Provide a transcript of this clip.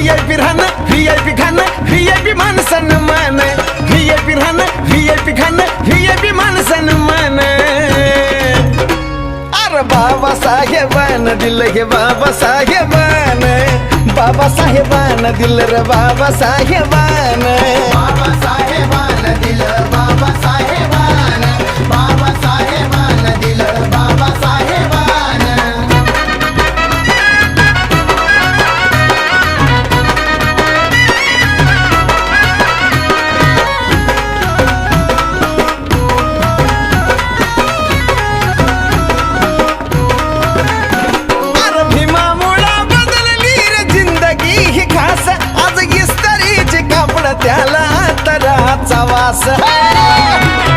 V I P राहणं V I P खाणं V I P मान सन्मान व्ही आय पी राहणं व्ही आय पी खाणं व्ही आय पी मान सन्मान अरे बाबा साहेबान, दिल हे बाबा साहेबान। बाबा साहेबान, दिल रे बाबा साहेबान। वास है।